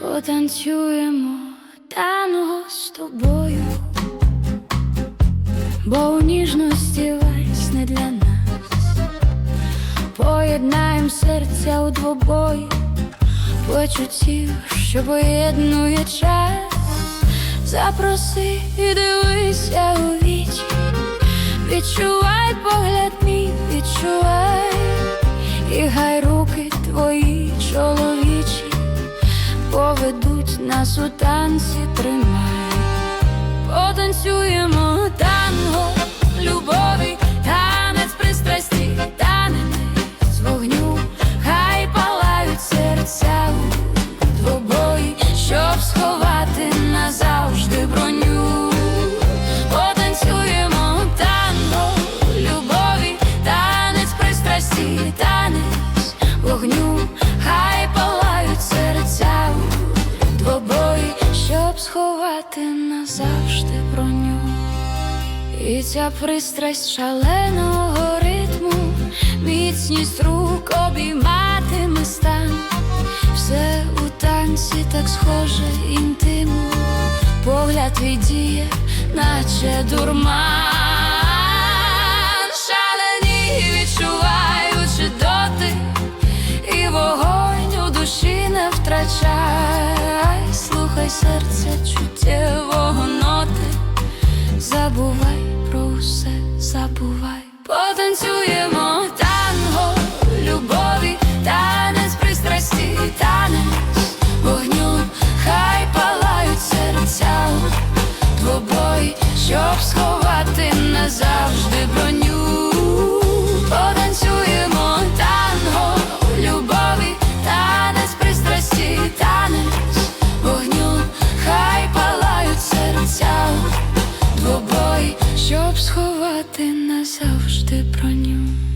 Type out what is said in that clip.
Потанцюємо танго з тобою, бо у ніжності вальс не для нас. Поєднаєм серця у двобої, почуттів, що поєднує час. Запроси і дивися у вічі, відчувай погляд мій, відчувай, і хай руки твої чоловічі поведуть нас у танці, тримай, потанцюємо сховати назавжди броню. І ця пристрасть шаленого ритму, міцність рук обійматиме стан, все у танці так схоже інтиму, погляд віддіє, наче дурман, шалені відчуваючи доти, і вогонь у душі не слухай серце чуттєвого ноти. Забувай сховати назавжди броню.